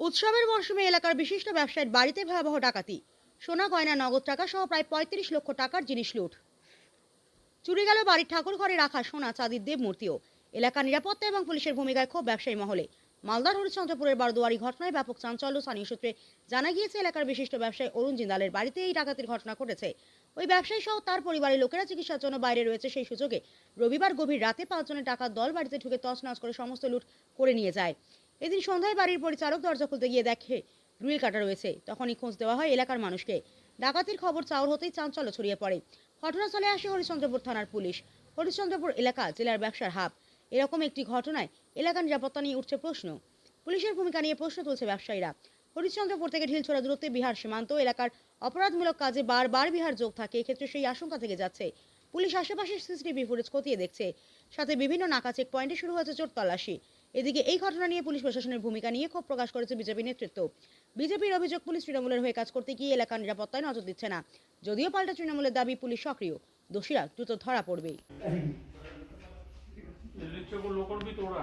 উৎসবের মরশুমে এলাকার বিশিষ্ট ব্যবসায়ীর বাড়িতে ভয়াবহ ডাকাতি। সোনা, গয়না, নগদ টাকা সহ প্রায় পঁয়ত্রিশ লক্ষ টাকার জিনিস লুট। চুরি গেল বাড়ির ঠাকুর ঘরে রাখা সোনা, চাঁদির দেব মূর্তিও। এলাকার নিরাপত্তা এবং পুলিশের ভূমিকায় ক্ষোভ ব্যবসায়ী মহলে। মালদার হরিশ্চন্দ্রপুরের বারদুয়ারি ঘটনায় ব্যাপক চাঞ্চল্য, স্থানীয় সূত্রে জানা গিয়েছে, এলাকার বিশিষ্ট ব্যবসায়ী অরুণ জিন্দালের বাড়িতে এই ডাকাতির ঘটনা ঘটেছে। ওই ব্যবসায়ী সহ তার পরিবারের লোকেরা চিকিৎসার জন্য বাইরে রয়েছে। সেই সুযোগে রবিবার গভীর রাতে পাঁচজনের টাকার দল বাড়িতে ঢুকে তছনছ করে সমস্ত লুট করে নিয়ে যায়। এদিন সন্ধ্যায় বাড়ির পরিচালক দরজা খুলতে গিয়ে দেখে গ্রিল কাটা রয়েছে। তখনই খোঁজ দেওয়া হয় এলাকার মানুষকে। ডাকাতির খবর চাউর হতেই চাঞ্চল্য ছড়িয়ে পড়ে। ঘটনাস্থলে আসে হরিশ্চন্দ্রপুর থানার পুলিশ। হরিশ্চন্দ্রপুর এলাকা জেলার ব্যবসার হাব। এরকম একটি ঘটনায় এলাকার নিরাপত্তা নিয়ে উঠছে প্রশ্ন। পুলিশের ভূমিকা নিয়ে প্রশ্ন তুলছে ব্যবসায়ীরা। হরিশ্চন্দ্রপুর থেকে ঢিলছোড়া দূরত্বে বিহার সীমান্ত এলাকার অপরাধমূলক কাজে বারবার বিহার যোগ থাকে, এক্ষেত্রে সেই আশঙ্কা থেকে যাচ্ছে। পুলিশ আশেপাশের সিসিটিভি ফুটেজ খতিয়ে দেখছে। সাথে বিভিন্ন নাকা চেক পয়েন্টে শুরু হয়েছে চোর তল্লাশি। এদিকে এই ঘটনা নিয়ে পুলিশ প্রশাসনের ভূমিকা নিয়ে ক্ষোভ প্রকাশ করেছে বিজেপি নেতৃত্ব বিজেপির অভিযোগ পুলিশ তৃণমূলের হয়ে কাজ করতে গিয়ে এলাকার নিরাপত্তায় নজর দিচ্ছে না যদিও পাল্টা তৃণমূলের দাবি পুলিশ সক্রিয় দোষীরা দ্রুত ধরা পড়বে दिल्ली से वो लोकल भी तोड़ा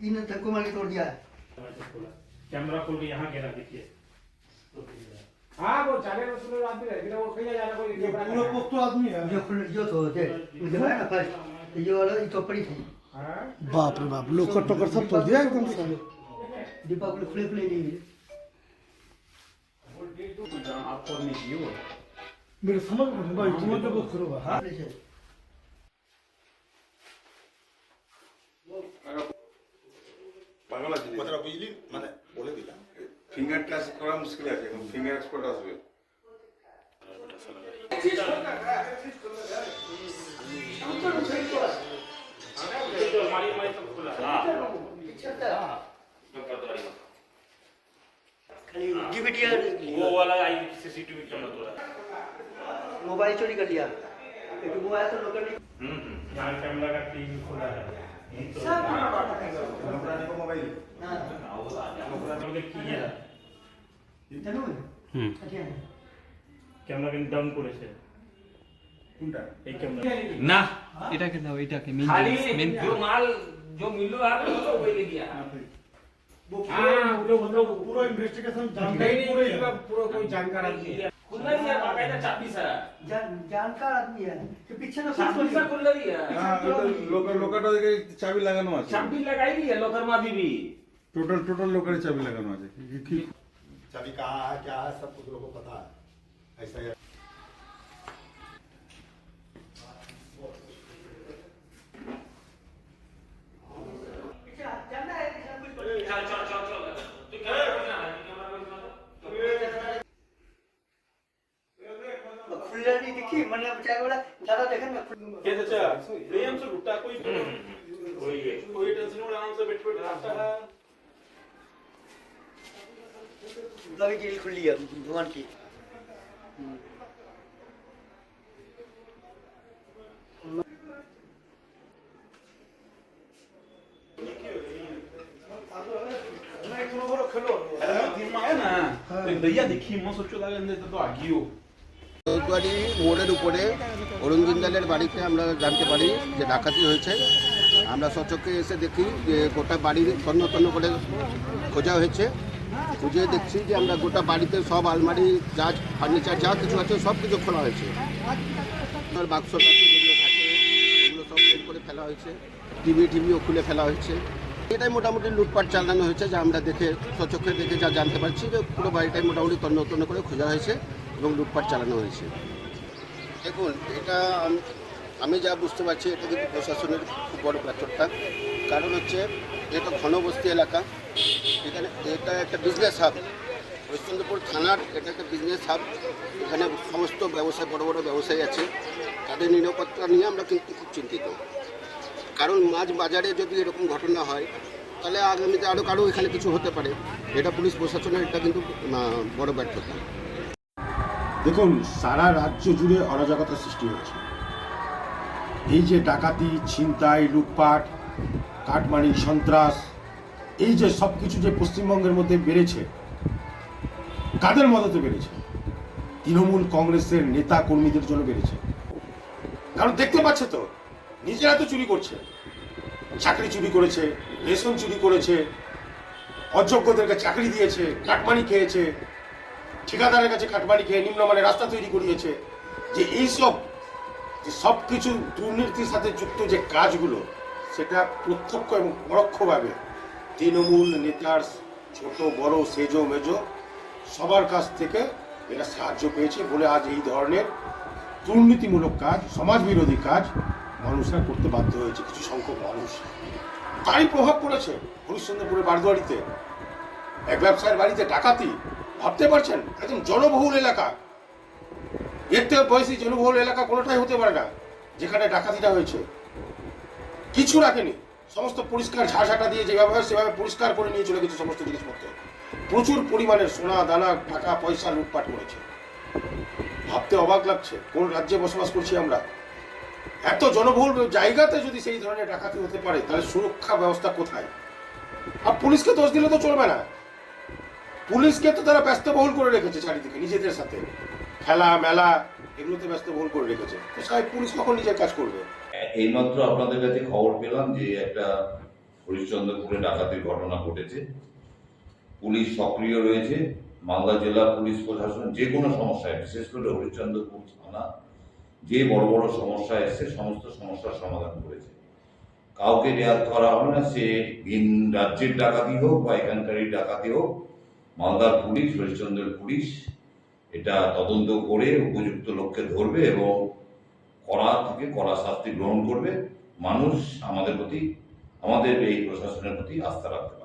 इन धक्को मार के तोड़ दिया है कैमरा खोल के यहाँ गिरा देखिए हाँ वो चारे रसुल आदमी है लेकिन वो कहीं जाना कोई ये पूरा पोस्तो आदमी है जो खुल जो तो होते मुझे है ना फर्स्ट ये वाला ये तो पड़ी थी हाँ बाप रे बाप लोकर टोकर सब तोड़ दिया एकदम से दीपा को खुले खुले नहीं मिले आपको नहीं चाहिए वो मेरे समझ में भाई तुम्हें तो बहुत करो हाँ ऐसे বাংলা জিনিস কথাটা বুঝলি মানে বলে দিলাম ফিঙ্গার টাচ করা মুশকিল আছে এখন ফিঙ্গার এক্সপার্ট আসবে हमारी हमारी सब खुला खाली डीवीडी वो वाला आई सीसीटीवी कैमरा तोड़ा मोबाइल चोरी कर लिया एक मोबाइल तो लोगों ने यहाँ कैमरा का टीवी खुला है यहीं तो মোবাইল हमने किया জানো আচ্ছা ক্যামেরা কিন্তু ডাউন করেছে কোনটা এই ক্যামেরা না এটাকে দাও এটাকে মেন खाली মেন जो माल जो मिलो आप वो वही ले गया वो हाँ वो वो पूरा इन्वेस्टिगेशन कहीं जानकारी नहीं पूरे पूरा पूरा कोई जानकार आदमी है खुला दिया बाकायदा चाबी सा जान जानकार आदमी है कि पीछे ना चाबी सा खुला दिया লোকাল লোকাটা দিকে চাবি লাগানো আছে चाबी लगाई दी है लोकर माँ बीबी টোটাল টোটাল লোকারে চাবি লাগানো আছে কি- কি- चाबी कहाँ है क्या है सब कुछ लोगों को पता है। ऐसा ही। चल चल चल चल तू कैमरा खोलना है। कैमरा खोलना खुले नहीं दिखी मैंने बेचारे बोला दादा देखा ना खुल- क्या चाचा प्रेम से लुटा कोई कोई टेंशन नहीं आराम से बैठ बैठ खाता है। তবে জেল খুললি ভগবানকে চৌদ্বাড়ি মোড়ের উপরে অরুণ বাড়িতে আমরা জানতে পারি যে ডাকাতি হয়েছে। আমরা সচক্ষে এসে দেখি যে গোটা বাড়ি তন্ন তন্ন করে খোঁজা হয়েছে। খুঁজে দেখছি যে আমরা গোটা বাড়িতে সব আলমারি, যা ফার্নিচার যা কিছু আছে, সব কিছু খোলা হয়েছে। বাক্স টাক্স যেগুলো থাকে সব করে ফেলা হয়েছে। টিভি টিভিও খুলে ফেলা হয়েছে। এটাই মোটামুটি লুটপাট চালানো হয়েছে, যা আমরা দেখে সচক্ষে দেখে যা জানতে পারছি যে পুরো বাড়িটাই মোটামুটি তন্ন তন্ন করে খোঁজা হয়েছে এবং লুটপাট চালানো হয়েছে। দেখুন, এটা আমি যা বুঝতে পারছি, এটা কিন্তু প্রশাসনের খুব বড় ব্যর্থতা কারণ হচ্ছে এটা ঘনবস্তি এলাকা। এখানে এটা একটা বিজনেস হাব হরিশ্চন্দ্রপুর থানার এটা একটা বিজনেস হাব এখানে সমস্ত ব্যবসায়, বড় বড় ব্যবসায়ী আছে। তাদের নিরাপত্তা নিয়ে আমরা কিন্তু খুব চিন্তিত। কারণ মাছ বাজারে যদি এরকম ঘটনা হয়, তাহলে আগামীতে আরও কারও এখানে কিছু হতে পারে। এটা পুলিশ প্রশাসনের এটা কিন্তু বড় ব্যর্থতা। দেখুন, সারা রাজ্য জুড়ে অরাজকতা সৃষ্টি হয়েছে। এই যে ডাকাতি, ছিনতাই, লুটপাট কাটমারি সন্ত্রাস, এই যে সব কিছু যে পশ্চিমবঙ্গের মধ্যে বেড়েছে, কাদের মদতে বেড়েছে? তৃণমূল কংগ্রেসের নেতা কর্মীদের জন্য বেড়েছে। কারণ দেখতে পাচ্ছে তো, নিজেরা তো চুরি করছে। চাকরি চুরি করেছে, রেশন চুরি করেছে অযোগ্যদেরকে চাকরি দিয়েছে কাটমানি খেয়েছে, ঠিকাদারের কাছে কাটমানি খেয়ে নিম্নমানের রাস্তা তৈরি করিয়েছে। যে এইসব, যে সব কিছু দুর্নীতির সাথে যুক্ত যে কাজগুলো সেটা প্রত্যক্ষ এবং পরোক্ষভাবে তৃণমূল নেতার ছোট, বড়, সেজো মেজো সবার কাছ থেকে এরা সাহায্য পেয়েছে বলে আজ এই ধরনের দুর্নীতিমূলক কাজ সমাজ বিরোধী কাজ মানুষরা করতে বাধ্য হয়েছে, কিছু সংখ্যক মানুষ। তারই প্রভাব পড়েছে হরিশ্চন্দ্রপুরের বারদুয়ারিতে। এক ব্যবসায়ের বাড়িতে ডাকাতি, ভাবতে পারছেন? একদম জনবহুল এলাকা। এর থেকে বয়সী জনবহুল এলাকা কোনোটাই হতে পারে না, যেখানে ডাকাতিটা হয়েছে। কিছু রাখেনি। সমস্ত পরিষ্কার ঝাড়ঝাটা দিয়ে যেভাবে হয় সেভাবে পরিষ্কার করে নিয়ে চলে গেছে সমস্ত জিনিসপত্র। প্রচুর পরিমাণের সোনা, দানা, টাকা, পয়সা লুটপাট করেছে। ভাবতে অবাক লাগছে, কোন রাজ্যে বসবাস করছি আমরা? এত জনবহুল জায়গাতে যদি সেই ধরনের ডাকাতি হতে পারে, তাহলে সুরক্ষা ব্যবস্থা কোথায়? আর পুলিশকে দোষ দিলে তো চলবে না। পুলিশকে তো তারা ব্যস্তবহুল করে রেখেছে চারিদিকে, নিজেদের সাথে। খেলা, মেলা, এগুলোতে ব্যস্তবহুল করে রেখেছে। তো সাহেব, পুলিশ কখন নিজের কাজ করবে? এইমাত্র আপনাদের কাছে খবর পেলাম যে একটা হরিশ্চন্দ্রপুরে ডাকাতির ঘটনা ঘটেছে। পুলিশ সক্রিয় রয়েছে। মালদা জেলা পুলিশ প্রশাসন যে কোনো সমস্যায় বিশেষ করে হরিশ্চন্দ্রপুর থানা, যে বড় বড় সমস্যা এসছে, সমস্ত সমস্যার সমাধান করেছে। কাউকে রেয়াত করা হবে না, সে ভিন রাজ্যের ডাকাতি হোক বা এখানকারই ডাকাতি হোক, মালদার পুলিশ, হরিশ্চন্দ্রের পুলিশ এটা তদন্ত করে উপযুক্ত লোককে ধরবে এবং কড়া থেকে, কড়া শাস্তি গ্রহণ করবে। মানুষ আমাদের প্রতি, আমাদের এই প্রশাসনের প্রতি আস্থা রাখতে পারে